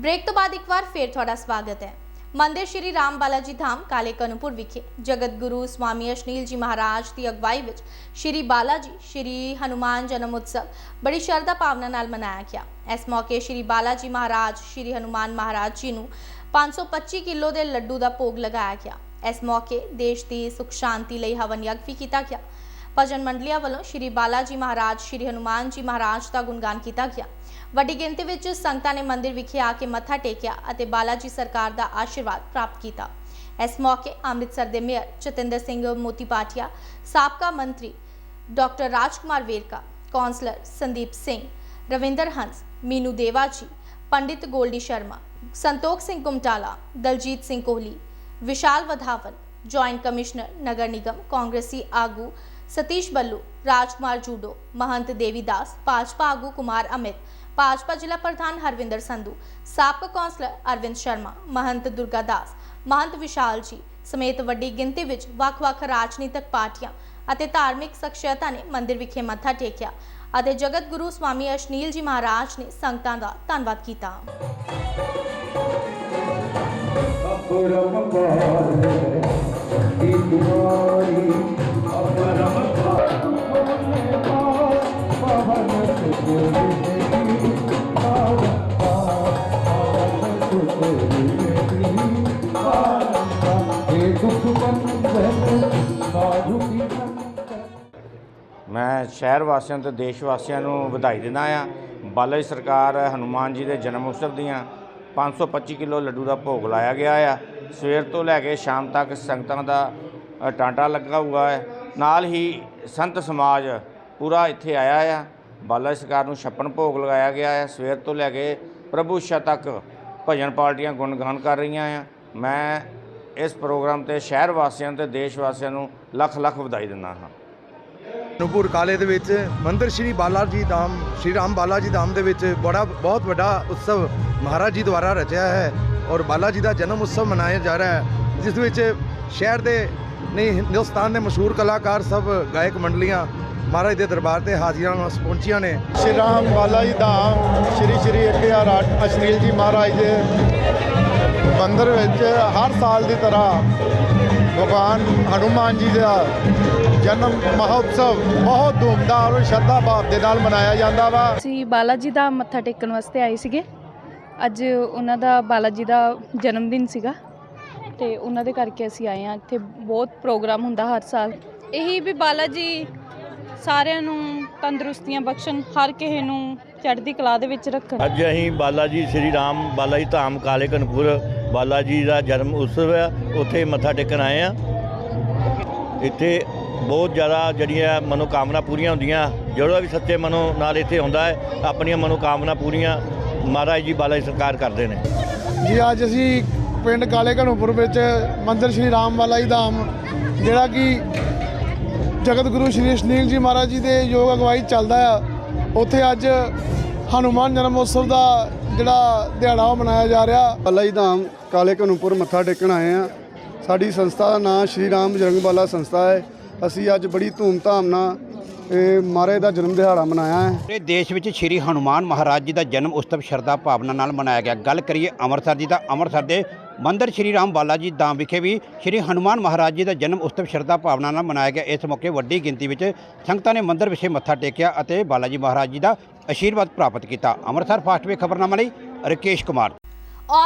Break ਤੋਂ ਬਾਅਦ ਇੱਕ ਵਾਰ ਫੇਰ ਤੁਹਾਡਾ ਸਵਾਗਤ ਹੈ। ਮੰਦਿਰ ਸ਼੍ਰੀ ਰਾਮ ਬਾਲਾਜੀ ਧਾਮ, ਕਾਲੇ ਕਨੂਪੁਰ ਵਿਖੇ ਜਗਤ ਗੁਰੂ ਸਵਾਮੀ ਅਸ਼ਨੀਲ ਜੀ ਮਹਾਰਾਜ ਦੀ ਅਗਵਾਈ ਵਿੱਚ ਸ਼੍ਰੀ ਬਾਲਾਜੀ, ਸ਼੍ਰੀ ਹਨੂਮਾਨ ਜਨਮ ਉਤਸਵ ਬੜੀ ਸ਼ਰਧਾ ਭਾਵਨਾ ਨਾਲ ਮਨਾਇਆ ਗਿਆ। ਇਸ ਮੌਕੇ ਸ਼੍ਰੀ ਬਾਲਾਜੀ ਮਹਾਰਾਜ, ਸ਼੍ਰੀ ਹਨੂਮਾਨ ਮਹਾਰਾਜ ਜੀ ਨੂੰ 525 ਕਿਲੋ ਦੇ ਲੱਡੂ ਦਾ ਭੋਗ ਲਗਾਇਆ ਗਿਆ। ਇਸ ਮੌਕੇ ਦੇਸ਼ ਦੀ ਸੁਖ ਸ਼ਾਂਤੀ ਲਈ ਹਵਨ ਯੱਗ ਵੀ ਕੀਤਾ ਗਿਆ। ਭਜਨ ਮੰਡਲੀਆਂ ਵੱਲੋਂ ਸ਼੍ਰੀ ਬਾਲਾ ਜੀ ਮਹਾਰਾਜ, ਸ਼੍ਰੀ ਹਨੂਮਾਨ ਜੀ ਮਹਾਰਾਜ ਦਾ ਗੁਣਗਾਨ ਕੀਤਾ ਗਿਆ। ਵੱਡੀ ਗਿਣਤੀ ਵਿੱਚ ਸੰਗਤਾਂ ਨੇ ਮੰਦਿਰ ਵਿਖੇ ਆ ਕੇ ਮੱਥਾ ਟੇਕਿਆ ਅਤੇ ਬਾਲਾ ਜੀ ਸਰਕਾਰ ਦਾ ਆਸ਼ੀਰਵਾਦ ਪ੍ਰਾਪਤ ਕੀਤਾ। ਇਸ ਮੌਕੇ ਅੰਮ੍ਰਿਤਸਰ ਦੇ ਮੇਅਰ ਜਤਿੰਦਰ ਸਿੰਘ ਮੋਤੀ ਸਾਬਕਾ ਮੰਤਰੀ doctor Rajkumar Verka, councillor Sandeep Singh, Ravinder Hans, Meenu Deva ji Pandit Goldy Sharma, Santokh Singh Gumtala Daljit Singh Kohli, Vishal Wadhawan, joint commissioner ਨਗਰ ਨਿਗਮ, ਕਾਂਗਰਸੀ ਆਗੂ ਸਤੀਸ਼ ਬੱਲੂ, ਰਾਜਕੁਮਾਰ ਜੂਡੋ, ਮਹੰਤ ਦੇਵੀਦਾਸ, ਭਾਜਪਾ ਆਗੂ ਕੁਮਾਰ ਅਮਿਤ, ਭਾਜਪਾ ਜ਼ਿਲ੍ਹਾ ਪ੍ਰਧਾਨ ਹਰਵਿੰਦਰ ਸੰਧੂ, ਸਾਬਕਾ ਕੌਂਸਲਰ ਅਰਵਿੰਦ ਸ਼ਰਮਾ, ਮਹੰਤ ਦੁਰਗਾ ਦਾਸ ਮਹੰਤ ਵਿਸ਼ਾਲ ਜੀ ਸਮੇਤ ਵੱਡੀ ਗਿਣਤੀ ਵਿੱਚ ਵੱਖ-ਵੱਖ ਰਾਜਨੀਤਿਕ ਪਾਰਟੀਆਂ ਅਤੇ ਧਾਰਮਿਕ ਸ਼ਖਸੀਅਤਾਂ ਨੇ ਮੰਦਿਰ ਵਿਖੇ ਮੱਥਾ ਟੇਕਿਆ ਅਤੇ ਜਗਤ ਗੁਰੂ ਸਵਾਮੀ ਅਸ਼ਨੀਲ ਜੀ ਮਹਾਰਾਜ ਨੇ ਸੰਗਤਾਂ ਦਾ ਧੰਨਵਾਦ ਕੀਤਾ। ਅਪਰਮ ਪਾਰ ਕੀ ਮੈਂ ਸ਼ਹਿਰ ਵਾਸੀਆਂ ਤੇ ਦੇਸ਼ ਵਾਸੀਆਂ ਨੂੰ ਵਧਾਈ ਦਿੰਦਾ ਆ ਬਾਲਾ ਸਰਕਾਰ ਹਨੂਮਾਨ ਜੀ ਦੇ ਜਨਮ ਉਤਸਵ ਦੀਆਂ 525 ਕਿਲੋ ਲੱਡੂ ਦਾ ਭੋਗ ਲਾਇਆ ਗਿਆ ਆ। ਸਵੇਰ ਤੋਂ ਲੈ ਕੇ ਸ਼ਾਮ ਤੱਕ ਸੰਗਤਾਂ ਦਾ ਟਾਂਟਾ ਲੱਗਾ ਹੋਊਗਾ। ਹੈ ਨਾਲ ਹੀ ਸੰਤ ਸਮਾਜ ਪੂਰਾ ਇੱਥੇ ਆਇਆ ਆ। ਬਾਲਾ ਸਰਕਾਰ ਨੂੰ ਛੱਪਣ ਭੋਗ ਲਗਾਇਆ ਗਿਆ ਹੈ ਸਵੇਰ ਤੋਂ ਲੈ ਕੇ ਪ੍ਰਭੂ ਸ਼ਾ ਤੱਕ ਭਜਨ ਪਾਰਟੀਆਂ ਗੁਣਗਾਨ ਕਰ ਰਹੀਆਂ ਆ। ਮੈਂ ਇਸ ਪ੍ਰੋਗਰਾਮ ਤੇ ਸ਼ਹਿਰ ਵਾਸੀਆਂ ਤੇ ਦੇਸ਼ ਵਾਸੀਆਂ ਨੂੰ ਲੱਖ ਲੱਖ ਵਧਾਈ ਦਿੰਦਾ ਹਾਂ। ਨੂਪੁਰ ਕਾਲੇ ਦੇ ਵਿੱਚ ਮੰਦਿਰ ਸ਼੍ਰੀ ਬਾਲਾ ਜੀ ਧਾਮ ਸ਼੍ਰੀ ਰਾਮ ਬਾਲਾ ਜੀ ਧਾਮ ਦੇ ਵਿੱਚ ਬੜਾ ਬਹੁਤ ਵੱਡਾ ਉਤਸਵ ਮਹਾਰਾਜ ਜੀ ਦੁਆਰਾ ਰਚਿਆ ਹੈ ਔਰ ਬਾਲਾ ਜੀ ਦਾ ਜਨਮ ਉਤਸਵ ਮਨਾਇਆ ਜਾ ਰਿਹਾ ਹੈ ਜਿਸ ਵਿੱਚ ਸ਼ਹਿਰ ਦੇ ਨਹੀਂ ਹਿੰਦੁਸਤਾਨ ਦੇ ਮਸ਼ਹੂਰ ਕਲਾਕਾਰ ਸਭ ਗਾਇਕ ਮੰਡਲੀਆਂ ਮਹਾਰਾਜ ਦੇ ਦਰਬਾਰ ਤੇ ਹਾਜ਼ਰੀਆਂ ਨਾਲ ਪਹੁੰਚੀਆਂ ਨੇ। ਸ਼੍ਰੀ ਰਾਮ ਬਾਲਾ ਜੀ ਧਾਮ ਸ਼੍ਰੀ ਸ਼੍ਰੀ 1008 ਅਸ਼ਨੀਲ ਜੀ ਮਹਾਰਾਜ ਦੇ ਮੰਦਿਰ ਵਿੱਚ ਹਰ ਸਾਲ ਦੀ ਤਰ੍ਹਾਂ ਭਗਵਾਨ ਹਨੂਮਾਨ ਜੀ ਦਾ ਜਨਮ ਮਹੋਤਸਵ ਬਹੁਤ ਧੂਮਧਾਮ ਔਰ ਸ਼ਰਧਾ ਭਾਵ ਦੇ ਨਾਲ ਮਨਾਇਆ ਜਾਂਦਾ ਵਾ। ਅਸੀਂ ਬਾਲਾ ਜੀ ਦਾ ਮੱਥਾ ਟੇਕਣ ਵਾਸਤੇ ਆਏ ਸੀਗੇ। ਅੱਜ ਉਹਨਾਂ ਦਾ ਬਾਲਾ ਜੀ ਦਾ ਜਨਮ ਦਿਨ ਸੀਗਾ। ਤੇ ਉਹਨਾਂ ਦੇ ਕਰਕੇ ਅਸੀਂ ਆਏ ਹਾਂ। ਇੱਥੇ ਬਹੁਤ ਪ੍ਰੋਗਰਾਮ ਹੁੰਦਾ ਹਰ ਸਾਲ। ਇਹੀ ਵੀ ਬਾਲਾ ਜੀ ਸਾਰਿਆਂ ਨੂੰ ਤੰਦਰੁਸਤੀਆਂ ਬਖਸ਼ਣ, ਹਰ ਕਿਸੇ ਨੂੰ ਚੜ੍ਹਦੀ ਕਲਾ ਦੇ ਵਿੱਚ ਰੱਖਣ। ਅੱਜ ਅਸੀਂ ਬਾਲਾ ਜੀ ਸ੍ਰੀ ਰਾਮ ਬਾਲਾ ਜੀ ਧਾਮ ਕਾਲੇ ਕਨਪੁਰ ਬਾਲਾ ਜੀ ਦਾ ਜਨਮ ਉਤਸਵ ਹੈ ਉੱਥੇ ਮੱਥਾ ਟੇਕਣ ਆਏ ਆ ਇੱਥੇ ਬਹੁਤ ਜ਼ਿਆਦਾ ਜਿਹੜੀਆਂ ਮਨੋਕਾਮਨਾ ਪੂਰੀਆਂ ਹੁੰਦੀਆਂ ਜਿਹੜਾ ਵੀ ਸੱਚੇ ਮਨੋਂ ਨਾਲ ਇੱਥੇ ਆਉਂਦਾ ਹੈ ਆਪਣੀਆਂ ਮਨੋਕਾਮਨਾ ਪੂਰੀਆਂ ਮਹਾਰਾਜ ਜੀ ਬਾਲਾ ਜੀ ਸਰਕਾਰ ਕਰਦੇ ਨੇ। ਜੀ ਅੱਜ ਅਸੀਂ ਪਿੰਡ ਕਾਲੇ ਘਣੂਪੁਰ ਵਿੱਚ ਮੰਦਿਰ ਸ਼੍ਰੀ ਰਾਮ ਬਾਲਾ ਜੀ ਧਾਮ ਜਿਹੜਾ ਕਿ ਜਗਤ ਗੁਰੂ ਸ਼੍ਰੀ ਅਸ਼ਨੀਲ ਜੀ ਮਹਾਰਾਜ ਜੀ ਦੇ ਯੋਗ ਅਗਵਾਈ ਚੱਲਦਾ ਆ। ਉੱਥੇ ਅੱਜ ਹਨੂਮਾਨ ਜਨਮ ਉਤਸਵ ਦਾ ਜਿਹੜਾ ਦਿਹਾੜਾ ਉਹ ਮਨਾਇਆ ਜਾ ਰਿਹਾ। ਬਾਲਾ ਜੀ ਧਾਮ ਕਾਲੇ ਕਨੂਪੁਰ ਮੱਥਾ ਟੇਕਣ ਆਏ ਆ ਸਾਡੀ ਸੰਸਥਾ ਦਾ ਨਾਮ ਸ਼੍ਰੀ ਰਾਮ ਬਜਰੰਗ ਬਾਲਾ ਸੰਸਥਾ ਹੈ। ਅਸੀਂ ਅੱਜ ਬੜੀ ਧੂਮਧਾਮ ਨਾਲ ਇਹ ਮਹਾਰਾਜ ਦਾ ਜਨਮ ਦਿਹਾੜਾ ਮਨਾਇਆ ਹੈ। ਪੂਰੇ ਦੇਸ਼ ਵਿੱਚ ਸ਼੍ਰੀ ਹਨੂਮਾਨ ਮਹਾਰਾਜ ਜੀ ਦਾ ਜਨਮ ਉਤਸਵ ਸ਼ਰਧਾ ਭਾਵਨਾ ਨਾਲ ਮਨਾਇਆ ਗਿਆ। ਗੱਲ ਕਰੀਏ ਅੰਮ੍ਰਿਤਸਰ ਜੀ ਦਾ। ਅੰਮ੍ਰਿਤਸਰ ਦੇ ਮੰਦਰ ਸ਼੍ਰੀ ਰਾਮ ਬਾਲਾ ਜੀ ਧਾਮ ਵਿਖੇ ਵੀ ਸ਼੍ਰੀ ਹਨੂਮਾਨ ਮਹਾਰਾਜ ਜੀ ਦਾ ਜਨਮ ਉਤਸਵ ਸ਼ਰਧਾ ਭਾਵਨਾ ਨਾਲ ਮਨਾਇਆ ਗਿਆ। ਇਸ ਮੌਕੇ ਵੱਡੀ ਗਿਣਤੀ ਵਿੱਚ ਸੰਗਤਾਂ ਨੇ ਮੰਦਰ ਵਿਖੇ ਮੱਥਾ ਟੇਕਿਆ ਅਤੇ ਬਾਲਾ ਜੀ ਮਹਾਰਾਜ ਜੀ ਦਾ ਆਸ਼ੀਰਵਾਦ ਪ੍ਰਾਪਤ ਕੀਤਾ। ਅੰਮ੍ਰਿਤਸਰ ਫਾਸਟਵੇ ਖਬਰਨਾਮਾ ਲਈ ਰਕੇਸ਼ ਕੁਮਾਰ।